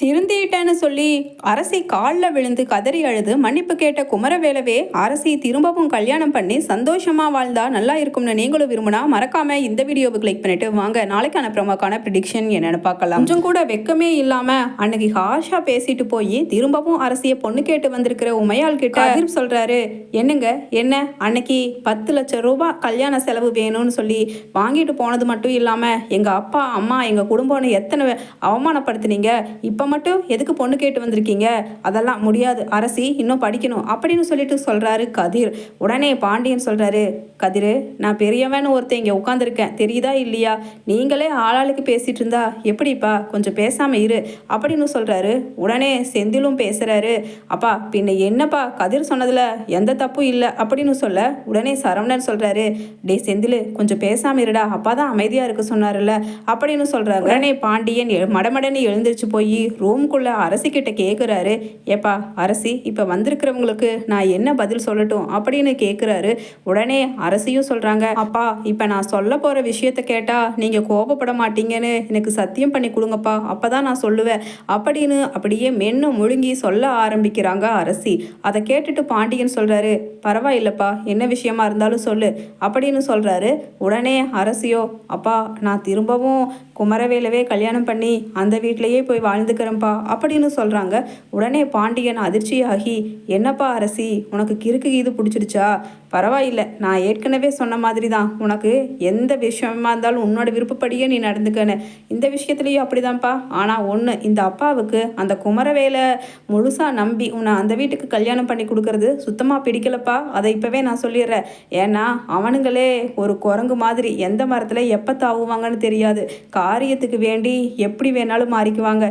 திருந்திட்டேன்னு சொல்லி அரசி காலில் விழுந்து கதறி அழுது மன்னிப்பு கேட்ட குமரவேலவே அரசி திரும்பவும் கல்யாணம் பண்ணி சந்தோஷமா வாழ்ந்தா நல்லா இருக்கும்னு நீங்களும் விரும்பினா மறக்காம இந்த வீடியோவை கிளிக் பண்ணிட்டு வாங்க. நாளைக்கான ப்ரோமோக்கான ப்ரிடிக்ஷன் என்னென்னு பார்க்கலாம். கொஞ்சம் கூட வெக்கமே இல்லாம அன்னைக்கு ஹாஷா பேசிட்டு போய் திரும்பவும் அரசியை பொண்ணு கேட்டு வந்திருக்கிற உமையாள் கிட்ட அதிர் சொல்றாரு என்னங்க என்ன? அன்னைக்கு பத்து லட்சம் ரூபாய் கல்யாண செலவு வேணும்னு சொல்லி வாங்கிட்டு போனது மட்டும் இல்லாம எங்க அப்பா அம்மா எங்க குடும்பம்னு எத்தனை அவமானப்படுத்துனீங்க? இப்போ இப்போ மட்டும் எதுக்கு பொண்ணு கேட்டு வந்திருக்கீங்க? அதெல்லாம் முடியாது. அரசி இன்னும் படிக்கணும். அப்படின்னு சொல்லிட்டு சொல்கிறாரு கதிர். உடனே பாண்டியன் சொல்கிறாரு கதிர் நான் பெரியவன்னு ஒருத்தன் இங்கே உட்காந்துருக்கேன் தெரியுதா இல்லையா? நீங்களே ஆளாளுக்கு பேசிகிட்டு இருந்தா எப்படிப்பா? கொஞ்சம் பேசாமல் இரு. அப்படின்னு சொல்கிறாரு உடனே செந்திலும் பேசுகிறாரு அப்பா பின்ன என்னப்பா? கதிர் சொன்னதில் எந்த தப்பும் இல்லை. அப்படின்னு சொல்ல உடனே சரவணன் சொல்கிறாரு டே செந்தில் கொஞ்சம் பேசாமல் இருடா. அப்பா தான் அமைதியாக இருக்க சொன்னார்ல அப்படின்னு சொல்றாரு. உடனே பாண்டியன் எழு- மடமடன்னு எழுந்திருச்சு போய் ரூம்குள்ளே அரசி கிட்ட கேட்குறாரு ஏப்பா அரசி இப்போ வந்திருக்கிறவங்களுக்கு நான் என்ன பதில் சொல்லட்டும்? அப்படின்னு கேட்குறாரு உடனே அரசியும் சொல்கிறாங்க அப்பா இப்போ நான் சொல்ல போகிற விஷயத்த கேட்டால் நீங்கள் கோபப்பட மாட்டீங்கன்னு எனக்கு சத்தியம் பண்ணி கொடுங்கப்பா அப்போ தான் நான் சொல்லுவேன் அப்படின்னு அப்படியே மென்னு முழுங்கி சொல்ல ஆரம்பிக்கிறாங்க அரசி. அதை கேட்டுட்டு பாண்டியன் சொல்கிறாரு பரவாயில்லப்பா என்ன விஷயமா இருந்தாலும் சொல்லு அப்படின்னு சொல்கிறாரு உடனே அரசியோ அப்பா நான் திரும்பவும் குமரவேலவே கல்யாணம் பண்ணி அந்த வீட்டிலையே போய் வாழ்ந்துக்க வாழ்ந்துக்கிறேன்ப்பா அப்படின்னு சொல்றாங்க. உடனே பாண்டியன் அதிர்ச்சியாகி என்னப்பா அரசி உனக்கு கிறுக்கு இது பிடிச்சிருச்சா பரவாயில்லை நான் ஏற்கனவே சொன்ன மாதிரி தான் உனக்கு எந்த விஷயமா இருந்தாலும் உன்னோட விருப்பப்படியே நீ நடந்துக்கன்னு. இந்த விஷயத்துலேயும் அப்படிதான்ப்பா. ஆனால் ஒன்று இந்த அப்பாவுக்கு அந்த குமரவேலை முழுசாக நம்பி உன்னை அந்த வீட்டுக்கு கல்யாணம் பண்ணி கொடுக்கறது சுத்தமாக பிடிக்கலப்பா. அதை இப்போவே நான் சொல்லிடுறேன். ஏன்னா அவனுங்களே ஒரு குரங்கு மாதிரி எந்த மரத்தில் எப்போ தாவுவாங்கன்னு தெரியாது. காரியத்துக்கு வேண்டி எப்படி வேணாலும் மாறிக்குவாங்க.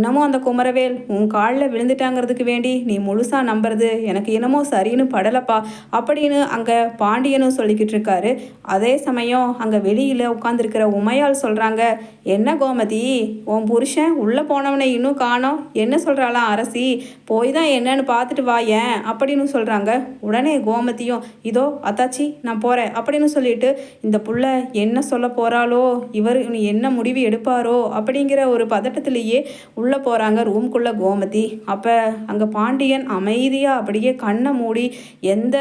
இன்னமும் அந்த குமரவேல் உன் காலில் விழுந்துட்டாங்கிறதுக்கு வேண்டி நீ முழுசாக நம்புறது எனக்கு என்னமோ சரின்னு படலப்பா அப்படின்னு அங்கே பாண்டியனும் சொல்லிக்கிட்டு இருக்காரு. அதே சமயம் அங்கே வெளியில் உட்காந்துருக்கிற உமையால் சொல்கிறாங்க என்ன கோமதி உன் புருஷன் உள்ளே போனவனை இன்னும் காணோம். என்ன சொல்கிறாளாம் அரசி? போய் தான் என்னன்னு பார்த்துட்டு வா ஏன்? அப்படின்னு சொல்கிறாங்க உடனே கோமதியும் இதோ அத்தாச்சி நான் போகிறேன் அப்படின்னு சொல்லிட்டு இந்த புள்ள என்ன சொல்ல போகிறாளோ இவர் இனி என்ன முடிவு எடுப்பாரோ? அப்படிங்கிற ஒரு பதட்டத்திலேயே உள்ள போகிறாங்க ரூம்குள்ளே கோமதி. அப்போ அங்கே பாண்டியன் அமைதியாக அப்படியே கண்ணை மூடி எந்த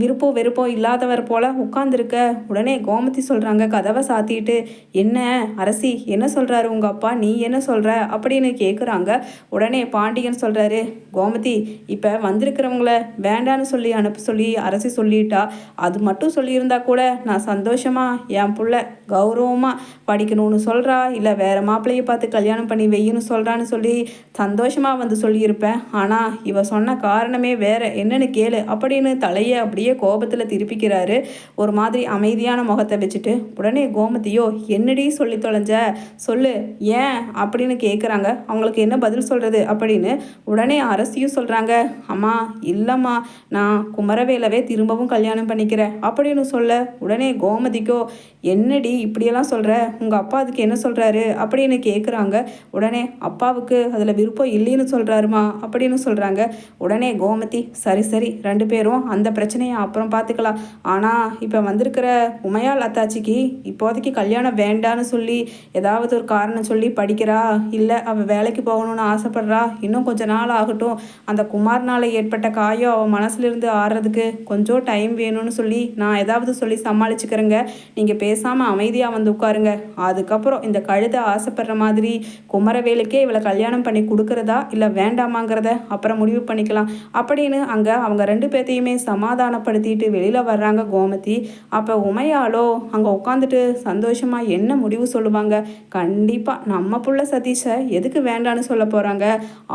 விருப்பம் வெறுப்பம் இல்லாதவர் போல் உட்காந்துருக்க உடனே கோமதி சொல்கிறாங்க கதவை சாத்திட்டு என்ன அரசி என்ன சொல்கிறாரு உங்கள் அப்பா? நீ என்ன சொல்கிற அப்படின்னு கேட்குறாங்க உடனே பாண்டியன் சொல்கிறாரு கோமதி இப்போ வந்திருக்கிறவங்கள வேண்டான்னு சொல்லி அனுப்ப சொல்லி அரசி சொல்லிட்டா. அது மட்டும் சொல்லியிருந்தா கூட நான் சந்தோஷமாக என் புள்ள கௌரவமாக படிக்கணும்னு சொல்கிறா இல்லை வேறு மாப்பிள்ளையை பார்த்து கல்யாணம் பண்ணி வெய்யன்னு சொல்கிறான்னு சொல்லி சந்தோஷமாக வந்து சொல்லியிருப்பேன். ஆனால் இவ சொன்ன காரணமே வேற. என்னன்னு கேளு. அப்படின்னு தலையை அப்படியே கோபத்தில் திருப்பிக்கிறாரு. ஒரு மாதிரி அமைதியான முகத்தை வச்சுட்டு உடனே கோமதியோ என்னடி சொல்லி தொலைஞ்ச? சொல்லு. ஏன்? அப்படின்னு கேட்குறாங்க அவங்களுக்கு என்ன பதில் சொல்கிறது அப்படின்னு உடனே அரசியும் சொல்கிறாங்க அம்மா இல்லைம்மா. நான் குமரவேலவே திரும்பவும் கல்யாணம் பண்ணிக்கிறேன். அப்படின்னு சொல்ல உடனே கோமதிக்கோ என்னடி இப்படியெல்லாம் சொல்கிற உங்கள் அப்பா அதுக்கு என்ன சொல்கிறாரு அப்படின்னு கேட்குறாங்க உடனே அப்பா அப்பாவுக்கு அதில் விருப்பம் இல்லைன்னு சொல்கிறாருமா அப்படின்னு சொல்கிறாங்க உடனே கோமதி சரி சரி ரெண்டு பேரும் அந்த பிரச்சனையை அப்புறம் பார்த்துக்கலாம் ஆனால் இப்போ வந்திருக்கிற உமையா அத்தாச்சிக்கு இப்போதைக்கு கல்யாணம் வேண்டான்னு சொல்லி ஏதாவது ஒரு காரணம் சொல்லி படிக்கிறா? இல்லை அவள் வேலைக்கு போகணும்னு ஆசைப்படுறா? இன்னும் கொஞ்ச நாள் ஆகட்டும். அந்த குமார்னால் ஏற்பட்ட காயம் அவள் மனசுலேருந்து ஆடுறதுக்கு கொஞ்சம் டைம் வேணும்னு சொல்லி நான் ஏதாவது சொல்லி சமாளிச்சுக்கிறேங்க. நீங்கள் பேசாமல் அமைதியாக வந்து உட்காருங்க. அதுக்கப்புறம் இந்த கழுதை ஆசைப்படுற மாதிரி குமரவேலுக்கே இவளை கல்யாணம் பண்ணி கொடுக்கறதா? இல்லை வேண்டாமாங்கிறத அப்புறம் முடிவு பண்ணிக்கலாம். அப்படின்னு அங்கே அவங்க ரெண்டு பேர்த்தையுமே சமாதானப்படுத்திட்டு வெளியில் வர்றாங்க கோமதி. அப்போ உமையாலோ அங்கே உட்காந்துட்டு சந்தோஷமாக என்ன முடிவு சொல்லுவாங்க? கண்டிப்பாக நம்ம புள்ள சதீஷை எதுக்கு வேண்டான்னு சொல்ல போகிறாங்க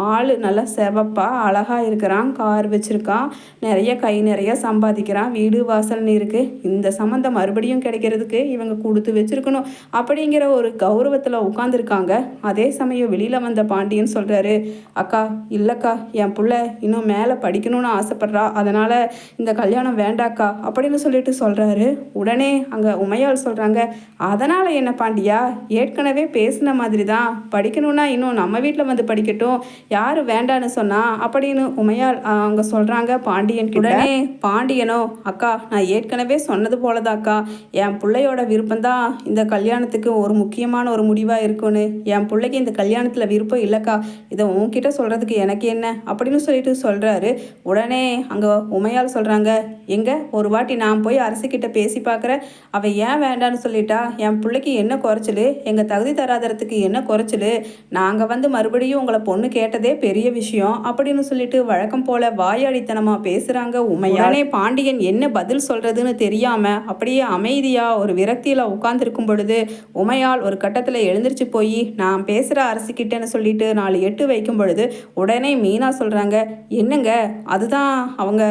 ஆள் நல்லா செவப்பாக அழகாக இருக்கிறான் கார் வச்சுருக்கான் நிறைய கை நிறைய சம்பாதிக்கிறான் வீடு வாசல்னு இருக்குது இந்த சம்மந்தம் மறுபடியும் கிடைக்கிறதுக்கு இவங்க கொடுத்து வச்சுருக்கணும் அப்படிங்கிற ஒரு கௌரவத்தில் உட்காந்துருக்காங்க அதே சமயம் வெளியில் வந்த பாண்டியன் சொல்கிறாரு அக்கா இல்லைக்கா என் புள்ள இன்னும் மேலே படிக்கணும்னு ஆசைப்படுறா அதனால் இந்த கல்யாணம் வேண்டாக்கா அப்படின்னு சொல்லிட்டு சொல்கிறாரு உடனே அங்கே உமையாள் சொல்கிறாங்க அதனால் என்ன பாண்டியா? ஏற்கனவே பேசின மாதிரி தான் படிக்கணும்னா இன்னும் நம்ம வீட்டில் வந்து படிக்கட்டும். யார் வேண்டான்னு சொன்னா? அப்படின்னு உமையாள் ஆஹ், அவங்க சொல்கிறாங்க பாண்டியன். உடனே பாண்டியனோ அக்கா நான் ஏற்கனவே சொன்னது போலதாக்கா. என் பிள்ளையோட விருப்பம்தான் இந்த கல்யாணத்துக்கு ஒரு முக்கியமான ஒரு முடிவாக இருக்கும்னு. என் பிள்ளைக்கு இந்த கல்யாணத்தில் விருப்பம் இல்லைக்கா. இதை உன்கிட்ட சொல்கிறதுக்கு எனக்கு என்ன? அப்படின்னு சொல்லிட்டு சொல்கிறாரு உடனே அங்கே உமையால் சொல்கிறாங்க எங்க? ஒரு வாட்டி நான் போய் அரசிக்கிட்ட பேசி பார்க்குறேன். அவள் ஏன் வேண்டான்னு சொல்லிட்டா? என் பிள்ளைக்கு என்ன குறைச்சலு? எங்கள் தகுதி தராதரத்துக்கு என்ன குறைச்சலு? நாங்கள் வந்து மறுபடியும் உங்களை பொண்ணு கேட்டதே பெரிய விஷயம் அப்படின்னு சொல்லிட்டு வழக்கம் போல வாயாடித்தனமாக பேசுகிறாங்க உமையானே பாண்டியன் என்ன பதில் சொல்கிறதுன்னு தெரியாமல் அப்படியே அமைதியாக ஒரு விரக்தியில் உட்கார்ந்திருக்கும் பொழுது உமையால் ஒரு கட்டத்தில் எழுந்திருச்சு போய் நான் பேசுகிற அரசிக்கிட்டேன்னு சொல்லிட்டு நாலு எட்டு வைக்கும் பொழுது உடனே மீனா சொல்கிறாங்க என்னங்க? அதுதான் அவங்க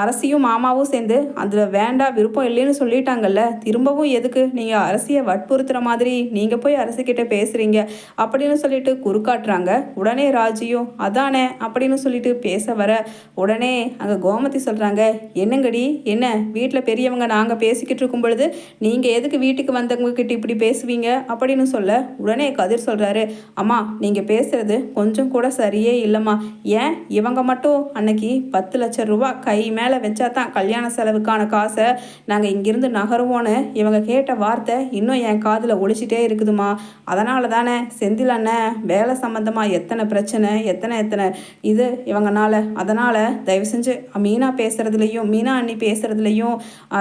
அரசியும் மாமாவும் சேர்ந்து அதில் வேண்டாம் விருப்பம் இல்லைன்னு சொல்லிட்டாங்கல்ல திரும்பவும் எதுக்கு? நீங்கள் அரசியை வற்புறுத்துகிற மாதிரி நீங்கள் போய் அரசிக்கிட்ட பேசுகிறீங்க அப்படின்னு சொல்லிட்டு குறுக்காட்டுறாங்க. உடனே ராஜியும் அதானே? அப்படின்னு சொல்லிட்டு பேச வர உடனே அங்கே கோமதி சொல்கிறாங்க என்னங்கடி? என்ன? வீட்டில் பெரியவங்க நாங்கள் பேசிக்கிட்டு இருக்கும் பொழுது நீங்கள் எதுக்கு வீட்டுக்கு வந்தவங்க கிட்ட இப்படி பேசுவீங்க? அப்படின்னு சொல்ல உடனே கதிர் சொல்கிறாரு அம்மா நீங்கள் பேசுறது கொஞ்சம் கூட சரியே இல்லைம்மா. ஏன்? இவங்க மட்டும் அன்னைக்கு பத்து லட்சம் ரூபா கை மேலே வச்சா தான் கல்யாண செலவுக்கான காசை நாங்கள் இங்கிருந்து நகருவோன்னு இவங்க கேட்ட வார்த்தை இன்னும் என் காதில் ஒழிச்சிட்டே இருக்குதுமா அதனால தானே செந்தில் அண்ணன் வேலை சம்மந்தமாக எத்தனை பிரச்சனை எத்தனை எத்தனை இது இவங்கனால. அதனால் தயவு செஞ்சு மீனா பேசுகிறதுலையும் மீனா அண்ணி பேசுகிறதுலையும்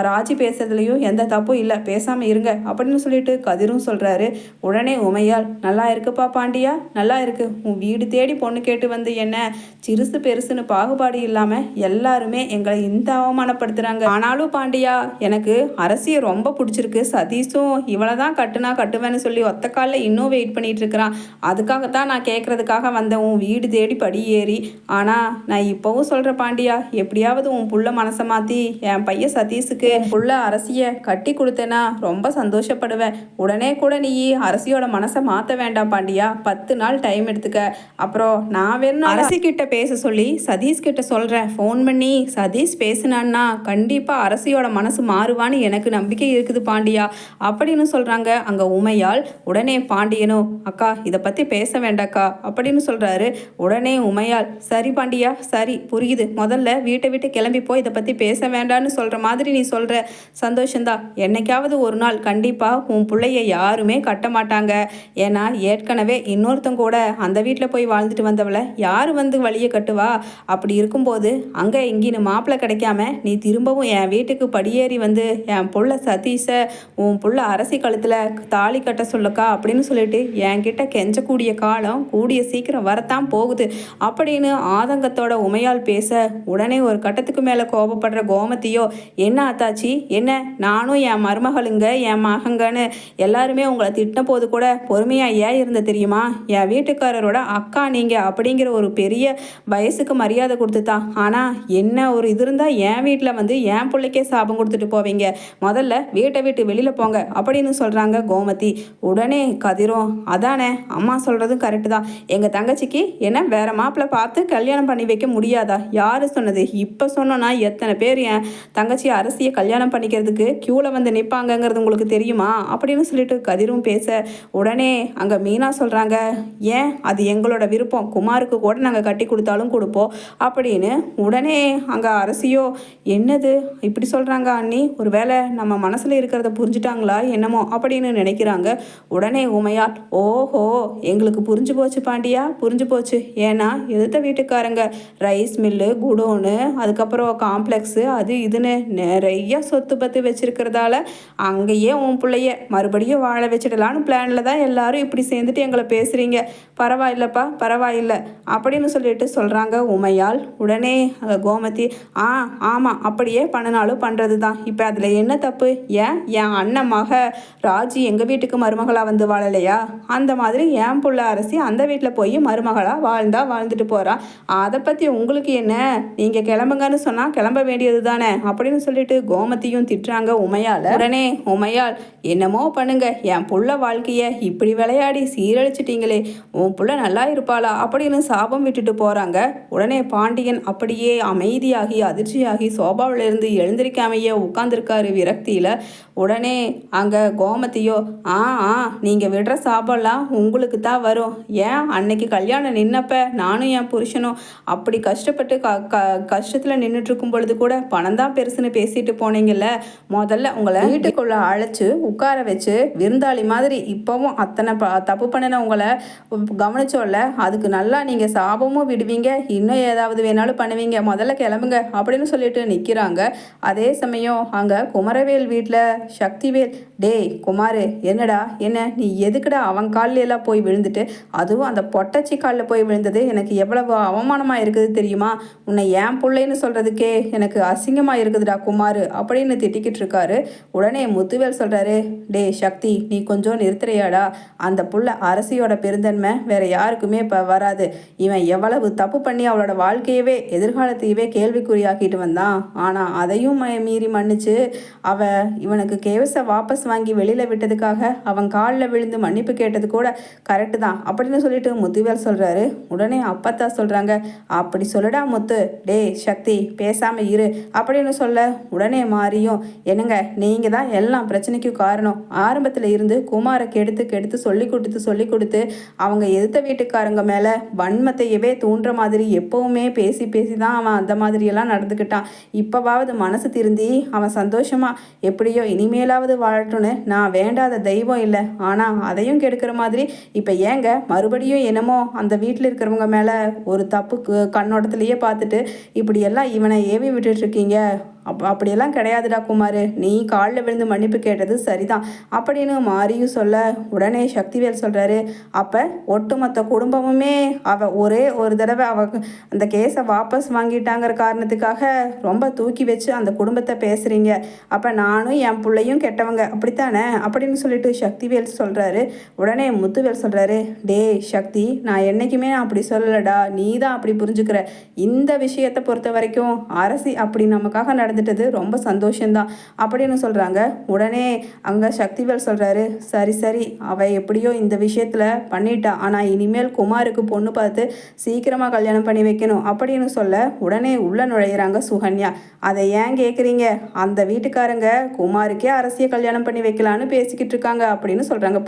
ராஜி பேசுகிறதுலையும் எந்த தப்பும் இல்லை. பேசாமல் இருங்க அப்படின்னு சொல்லிட்டு கதிரும் சொல்கிறாரு உடனே உமையால் நல்லா இருக்குப்பா பாண்டியா? நல்லா இருக்கு. உன் வீடு தேடி பொண்ணு கேட்டு வந்து என்ன? சிறுசு பெருசுன்னு பாகுபாடு இல்லாமல் எல்லாருமே எங்களை இந்த அவமானப்படுத்துகிறாங்க ஆனாலும் பாண்டியா எனக்கு அரசியை ரொம்ப பிடிச்சிருக்கு. சதீஷும் இவளை தான் கட்டுனா கட்டுவேன்னு சொல்லி ஒத்த காலில் இன்னும் வெயிட் பண்ணிகிட்டு இருக்கிறான். அதுக்காகத்தான் நான் கேட்குறதுக்காக வந்தேன் உன் வீடு தேடி படி ஏறி. ஆனால் நான் இப்போவும் சொல்கிற பாண்டியா எப்படியாவது உன் புள்ள மனசை மாற்றி என் பையன் சதீஷுக்கு புள்ள அரசியை கட்டி கொடுத்தேன்னா ரொம்ப சந்தோஷப்படுவேன். உடனே கூட நீ அரசியோட மனசை மாற்ற வேண்டாம் பாண்டியா. பத்து நாள் டைம் எடுத்துக்க. அப்புறம் நான் வேணும் அரசி கிட்ட பேச சொல்லி சதீஷ் கிட்ட சொல்கிறேன் ஃபோன் பண்ணி சதீஷ் பேசினான்னா கண்டிப்பாக அரசியோட மனசு மாறுவான்னு எனக்கு நம்பிக்கை இருக்குது பாண்டியா. அப்படின்னு சொல்கிறாங்க அங்கே உமையால் உடனே பாண்டியனும் அக்கா இதை பற்றி பேச வேண்டாக்கா அப்படின்னு சொல்கிறாரு உடனே உமையால் சரி பாண்டியா சரி புரியுது. முதல்ல வீட்டை விட்டு கிளம்பி போய் இதை பற்றி பேச வேண்டான்னு சொல்கிற மாதிரி நீ சொல்கிற சந்தோஷந்தான் என்னைக்காவது ஒரு நாள் கண்டிப்பாக உன் பிள்ளைய யாருமே கட்ட மாட்டாங்க. ஏன்னா ஏற்கனவே இன்னொருத்தங்க கூட அந்த வீட்டில் போய் வாழ்ந்துட்டு வந்தவளை யார் வந்து வழியை கட்டுவா? அப்படி இருக்கும்போது அங்கே இங்கேன்னு மாப்பிள்ளை கிடைக்காம நீ திரும்பவும் என் வீட்டுக்கு படியேறி வந்து என் புள்ள சதீஷை உன் புள்ள அரசி கழுத்தில் தாலி கட்ட சொல்லுக்கா? அப்படின்னு சொல்லிட்டு என்கிட்ட கெஞ்சக்கூடிய காலம் கூடிய சீக்கிரம் வரத்தான் போகுது. அப்படின்னு ஆதங்கத்தோட உமையால் பேச உடனே ஒரு கட்டத்துக்கு மேலே கோபப்படுற கோமத்தியோ என்ன ஆத்தாச்சி என்ன? நானும் என் மருமகளுங்க என் மகங்கன்னு எல்லாருமே உங்களை திட்டின போது கூட பொறுமையாக ஏன் இருந்த தெரியுமா? என் வீட்டுக்காரரோட அக்கா நீங்கள் அப்படிங்கிற ஒரு பெரிய வயசுக்கு மரியாதை கொடுத்துதான் ஆனால் என்ன ஒரு இது இருந்தால் என் வீட்டில் வந்து என் பிள்ளைக்கே சாபம் கொடுத்துட்டு போவீங்க. முதல்ல வீட்டை விட்டு வெளியில் போங்க அப்படின்னு சொல்கிறாங்க கோமதி. உடனே கதிரும் அதானே அம்மா சொல்கிறதும் கரெக்டு தான். எங்கள் தங்கச்சிக்கு என்ன வேற மாப்பிள்ளை பார்த்து கல்யாணம் பண்ணி வைக்க முடியாதா? யார் சொன்னது? இப்போ சொன்னோன்னா எத்தனை பேர் என் தங்கச்சி அரசியை கல்யாணம் பண்ணிக்கிறதுக்கு க்யூவில் வந்து நிற்பாங்கங்கிறது உங்களுக்கு தெரியுமா? அப்படின்னு சொல்லிட்டு கதிரும் பேச உடனே அங்கே மீனா சொல்கிறாங்க ஏன்? அது எங்களோட விருப்பம். குமாருக்கு கூட நாங்கள் கட்டி கொடுத்தாலும் கொடுப்போம். அப்படின்னு உடனே அங்கே அரசியோ என்னது? இப்படி சொல்கிறாங்க அண்ணி. ஒருவேளை நம்ம மனசில் இருக்கிறத புரிஞ்சுட்டாங்களா என்னமோ? அப்படின்னு நினைக்கிறாங்க. உடனே உமையால் ஓஹோ எங்களுக்கு புரிஞ்சு போச்சு பாண்டியா. புரிஞ்சு போச்சு. ஏன்னா எதிர்த்த வீட்டுக்காரங்க. ரைஸ் மில்லு குடோனு அதுக்கப்புறம் காம்ப்ளெக்ஸு அது இதுன்னு நிறைய சொத்து பத்து வச்சுருக்கிறதால அங்கேயே உன் பிள்ளைய மறுபடியும் வாழ வச்சிடலான்னு பிளானில் தான் எல்லாரும் இப்படி சேர்ந்துட்டு எங்களை பேசுகிறீங்க பரவாயில்லப்பா பரவாயில்ல. அப்படின்னு சொல்லிட்டு சொல்கிறாங்க உமையால். உடனே அங்கே கோமதி ஆ ஆமாம் அப்படியே பண்ணினாலும் பண்ணுறது தான் இப்போ அதில் என்ன தப்பு? ஏன்? என் அண்ணன் மக ராஜி எங்கள் வீட்டுக்கு மருமகளாக வந்து வாழலையா? அந்த மாதிரி என் புள்ள அரசி அந்த வீட்டில் போய் மருமகளாக வாழ்ந்தா வாழ்ந்துட்டு போகிறான் அதை பற்றி உங்களுக்கு என்ன? நீங்கள் கிளம்புங்கன்னு சொன்னால் கிளம்ப வேண்டியது தானே அப்படின்னு சொல்லிட்டு கோமதியும் திட்டுறாங்க உமையால். உடனே உமையால் என்னமோ பண்ணுங்க. என் புள்ள வாழ்க்கையை இப்படி விளையாடி சீரழிச்சிட்டீங்களே. உன் புள்ள நல்லா இருப்பாளா? அப்படின்னு சாபம் விட்டுட்டு போகிறாங்க உடனே பாண்டியன் அப்படியே அமைதியாகி அதிர்ச்சியாகி சோபாவிலிருந்து எழுந்திருக்காமையே உட்காந்துருக்காரு விரக்தியில். உடனே அங்கே கோமதியோ ஆ ஆ நீங்கள் விடுற சாபம்லாம் உங்களுக்கு தான் வரும். ஏன் அன்னைக்கு கல்யாணம் நின்னப்ப நானும் என் புருஷனும் அப்படி கஷ்டப்பட்டு க க கஷ்டத்தில் நின்றுட்டு இருக்கும் பொழுது கூட பணம் தான் பெருசுன்னு பேசிட்டு போனீங்கல்ல? முதல்ல உங்களை வீட்டுக்குள்ளே அழைச்சி உட்கார வச்சு விருந்தாளி மாதிரி இப்போவும் அத்தனை ப தப்பு பண்ணின உங்களை கவனிச்சோல்ல அதுக்கு நல்லா நீங்கள் சாபமும் விடுவீங்க. இன்னும் ஏதாவது வேணாலும் பண்ணுவீங்க. முதல்ல கிளம்புங்க அப்படின்னு சொல்லிட்டு நிற்கிறாங்க அதே சமயம் அங்கே குமரவேல் வீட்டில் சக்திவேல் டேய் குமாரு என்னடா? என்ன நீ எதுக்குடா அவன் காலிலெல்லாம் போய் விழுந்துட்டு? அதுவும் அந்த பொட்டச்சி காலில் போய் விழுந்தது எனக்கு எவ்வளவு அவமானமாக இருக்குது தெரியுமா? உன்னை ஏன் பிள்ளைன்னு சொல்கிறதுக்கே எனக்கு அசிங்கமாக இருக்குதுடா குமாரு அப்படின்னு திட்டிக்கிட்டு இருக்காரு. உடனே முத்துவேல் சொல்கிறாரு டேய் சக்தி நீ கொஞ்சம் நிறுத்துறியாடா? அந்த புள்ள அரசியோட பெருந்தன்மை வேற யாருக்குமே இப்போ வராது. இவன் எவ்வளவு தப்பு பண்ணி அவளோட வாழ்க்கையவே எதிர்காலத்தையவே கேள்விக்குறியாக்கிட்டு வந்தான். ஆனால் அதையும் ம- மீறி மன்னிச்சு அவ இவனுக்கு கேவச வாபஸ் வாங்கி வெளியில் விட்டதுக்காக அவன் காலில் விழுந்து மன்னிப்பு கேட்டது கூட கரெக்டு தான். அப்படின்னு சொல்லிட்டு முத்துவேல் சொல்கிறாரு உடனே அப்பத்தா சொல்கிறாங்க அப்படி சொல்லுடா முத்து. டேய் சக்தி பேசாமல் இரு. அப்படின்னு சொல்ல உடனே மாறியும் என்னங்க நீங்கள் தான் எல்லாம் பிரச்சனைக்கும் காரணம். ஆரம்பத்தில் இருந்து குமாரை கெடுத்து கெடுத்து சொல்லி கொடுத்து சொல்லி கொடுத்து அவங்க எதிர்த்த வீட்டுக்காரங்க மேலே வன்மத்தையவே தூண்டுற மாதிரி எப்போவுமே பேசி பேசி தான் அவன் அந்த மாதிரியெல்லாம் நடந்துக்கிட்டான். இப்போவாவது மனசு திருந்தி அவன் சந்தோஷமாக எப்படியோ இனிமேலாவது சொல்லணும்னு நான் வேண்டாத தெய்வம் இல்லை. ஆனால் அதையும் கெடுக்கிற மாதிரி இப்போ ஏங்க மறுபடியும் என்னமோ அந்த வீட்டில் இருக்கிறவங்க மேலே ஒரு தப்பு கண்ணோட்டத்துலேயே பார்த்துட்டு இப்படியெல்லாம் இவனை ஏவி விட்டுட்டு இருக்கீங்க. அப் அப்படியெல்லாம் கிடையாதுடா குமார். நீ காலில் விழுந்து மன்னிப்பு கேட்டது சரிதான். அப்படின்னு மாரியும் சொல்ல உடனே சக்திவேல் சொல்கிறாரு அப்போ ஒட்டுமொத்த குடும்பமுமே அவ ஒரே ஒரு தடவை அவ அந்த கேஸை வாபஸ் வாங்கிட்டாங்கிற காரணத்துக்காக ரொம்ப தூக்கி வச்சு அந்த குடும்பத்தை பேசுகிறீங்க அப்போ நானும் என் பிள்ளையும் கெட்டவங்க அப்படித்தானே? அப்படின்னு சொல்லிட்டு சக்திவேல் சொல்கிறாரு உடனே முத்துவேல் சொல்கிறாரு டேய் சக்தி நான் என்றைக்குமே நான் அப்படி சொல்லலடா. நீ தான் அப்படி புரிஞ்சுக்கிற. இந்த விஷயத்தை பொறுத்த வரைக்கும் அரசி அப்படி நமக்காக நடந்துட்டது. ரொம்ப சந்தோஷம்தான். அப்படின்னு சொல்கிறாங்க உடனே அங்கே சக்திவேல் சொல்கிறாரு சரி சரி அவள் எப்படியோ இந்த விஷயத்தில் பண்ணிட்டா. ஆனால் இனிமேல் குமாருக்கு பொண்ணு பார்த்து சீக்கிரமாக கல்யாணம் பண்ணி வைக்கணும். அப்படின்னு சொல்ல உடனே உள்ளே நுழையிறாங்க சுகன்யா. அதை ஏன் கேட்குறீங்க அந்த வீட்டுக்காரங்க குமாருக்கே அரசியை கல்யாணம் பண்ணி வைக்கலான்னு பேசிக்கிட்டு இருக்காங்க. அப்படின்னு சொல்கிறாங்க